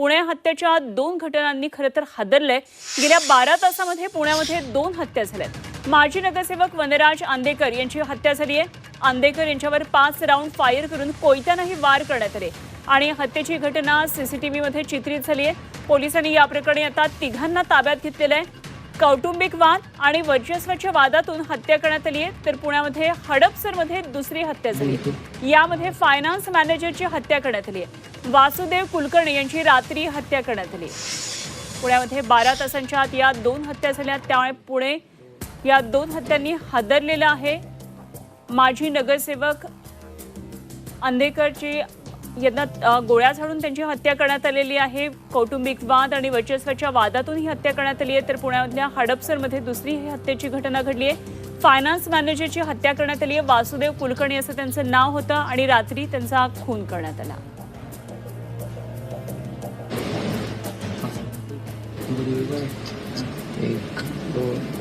पुणे हत्येच्या दोन घटनांनी खरं तर हादरलंय. गेल्या बारा तासामध्ये पुण्यामध्ये दोन हत्या झाल्यात. माजी नगरसेवक वनराज आंदेकर यांची हत्या झाली आहे. आंदेकर यांच्यावर पाच राऊंड फायर करून कोयत्यानंही वार करण्यात आले. आणि हत्येची घटना सीसीटीव्हीमध्ये चित्रित झाली आहे. पोलिसांनी या प्रकरणी आता तिघांना ताब्यात घेतलेलं आहे कौटुंबिक वाद आणि वर्चस्वाच्या वादातून हत्या करण्यात आली आहे. तर पुण्यामध्ये हडपसरमध्ये दुसरी हत्या झाली यामध्ये फायनान्स मॅनेजरची हत्या करण्यात आली आहे. वासुदेव कुलकर्णी यांची रात्री हत्या करण्यात आली. पुण्यामध्ये बारा तासांच्या आत या दोन हत्या झाल्या. त्यामुळे पुणे या दोन हत्यांनी हादरलेलं आहे. माजी नगरसेवक अंधेकरची यांना गोळ्या झाडून त्यांची हत्या करण्यात आलेली आहे. कौटुंबिक वाद आणि वर्चस्वाच्या वादातून ही हत्या करण्यात आली आहे. तर पुण्यामधल्या हडपसरमध्ये दुसरी ही हत्येची घटना घडली आहे. फायनान्स मॅनेजरची हत्या करण्यात आली आहे. वासुदेव कुलकर्णी असं त्यांचं नाव होतं आणि रात्री त्यांचा खून करण्यात आला. एक दोन